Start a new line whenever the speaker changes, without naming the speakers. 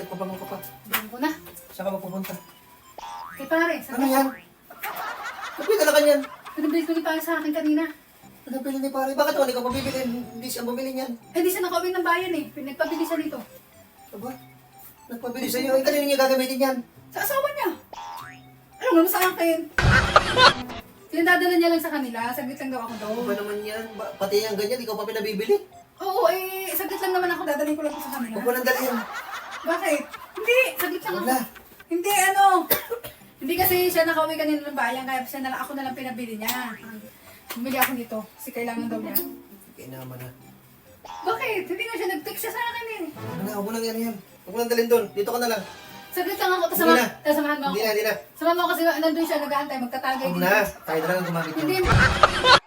Nagpapangon ka pa. Doon ko na. Saan ka magpupunta?
Kay. Sa
Ano yan? Kapit talaga yan.
Pinabili ko sa akin kanina.
Pinabili ni pare. Bakit wala mabibili? Hindi siya bumili niyan.
Eh, siya nakauwi ng bayan eh. Pinagpabili siya dito.
Aba? Nagpabili sa iyo. Eh, kanina niya gagamitin yan.
Sa asawa niya. Ano naman sa akin? Pinadadala niya lang sa kanila. Saglit lang daw ako doon.
ba naman yan? Ba- pati yung ganyan, ikaw pa pinabibili?
Oo, eh, saglit lang naman ako. Dadalhin ko lang sa kanila.
Huwag mo nang dalhin.
Bakit? Hindi, saglit lang
Wag
ako. Hindi, ano. Hindi kasi siya nakauwi kanina ng bayan, kaya siya na, ako na lang pinabili niya. Bumili ako nito, kasi kailangan daw niya.
Okay naman na.
Bakit? Hindi nga siya nag-text siya sa akin eh.
Ano na, huwag mo nang yan yan. Huwag mo nang dalhin doon. Dito ka na lang.
Saglit lang ako,
Hindi
tasama,
na.
tasamahan mo ako.
Hindi na, hindi na.
Samahan mo ako kasi nandun siya nag-aantay, magtatagay
Huwag na. Tayo na lang ang gumamit
Hindi,
yan.